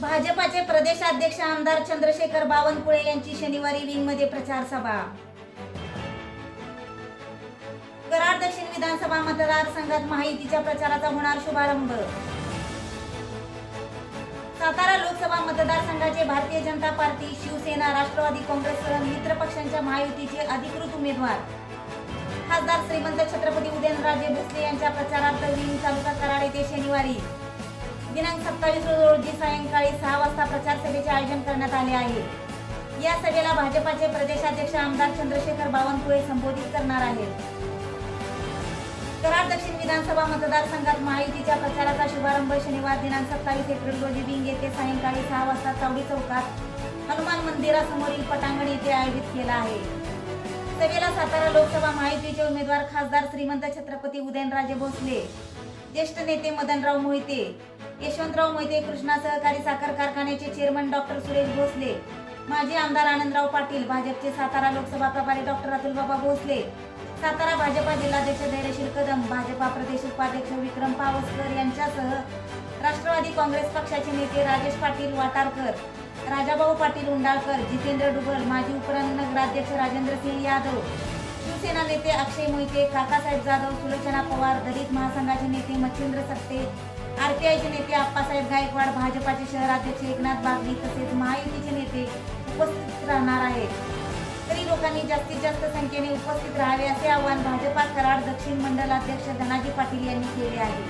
भाजपाचे प्रदेशाध्यक्ष आमदार चंद्रशेखर बावनकुळे यांची शनिवारी विंगमध्ये प्रचार सभा. कराड दक्षिण विधानसभा मतदारसंघात माहितीच्या प्रचाराचा होणार शुभारंभ. सातारा लोकसभा मतदारसंघाचे भारतीय जनता पार्टी शिवसेना राष्ट्रवादी काँग्रेससह मित्र पक्षांच्या महायुतीचे अधिकृत उमेदवार. खासदार श्रीमंत छत्रपती उदयनराजे भोसले यांच्या प्रचारार्थ विंग तालुका कराड येथे शनिवारी. दिनांक सत्तावीस रोजी सायंकाळी सहा वाजता प्रचार सभेचे आयोजन करण्यात आले आहे. या सभेला भाजपाचे प्रदेशाध्यक्ष आमदार चंद्रशेखर बावनकुळे संबोधित करणार आहेत. कराड दक्षिण विधानसभा मतदारसंघात महायुतीच्या प्रचाराचा शुभारंभ शनिवार दिनांक सत्तावीस एप्रिल रोजी विंग येथे सायंकाळी सहा वाजता चावडी चौकात हनुमान मंदिरासमोरील पटांगण येथे आयोजित केला आहे. सभेला सातारा लोकसभा महायुतीचे उमेदवार खासदार श्रीमंत छत्रपती उदयनराजे भोसले ज्येष्ठ नेते मदनराव मोहिते यशवंतराव मोहिते कृष्णा सहकारी साखर कारखान्याचे चेअरमन डॉक्टर सुरेश भोसले माजी आमदार आनंदराव पाटील भाजपचे सातारा लोकसभा प्रभारी डॉक्टर अतुलबाबा भोसले सातारा भाजपा जिल्हाध्यक्ष धैर्यशील कदम भाजपा प्रदेश उपाध्यक्ष विक्रम पावसकर यांच्यासह राष्ट्रवादी काँग्रेस पक्षाचे नेते राजेश पाटील वाटारकर राजाभाऊ पाटील उंडाळकर जितेंद्र डुबल माजी उपनगराध्यक्ष राजेंद्र सिंह यादव शिवसेना नेते अक्षय मोहिते काकासाहेब जाधव सुलोचना पवार दलित महासंघाचे नेते मच्छिंद्र सत्ते आरपीआयचे नेते आप्पासाहेब गायकवाड भाजपाचे शहराध्यक्ष एकनाथ बागली तसेच महायुतीचे नेते उपस्थित राहणार आहेत. तरी लोकांनी जास्तीत जास्त संख्येने उपस्थित राहावे असे आवाहन भाजपा कराड दक्षिण मंडल अध्यक्ष धनाजी पाटील यांनी केले आहे.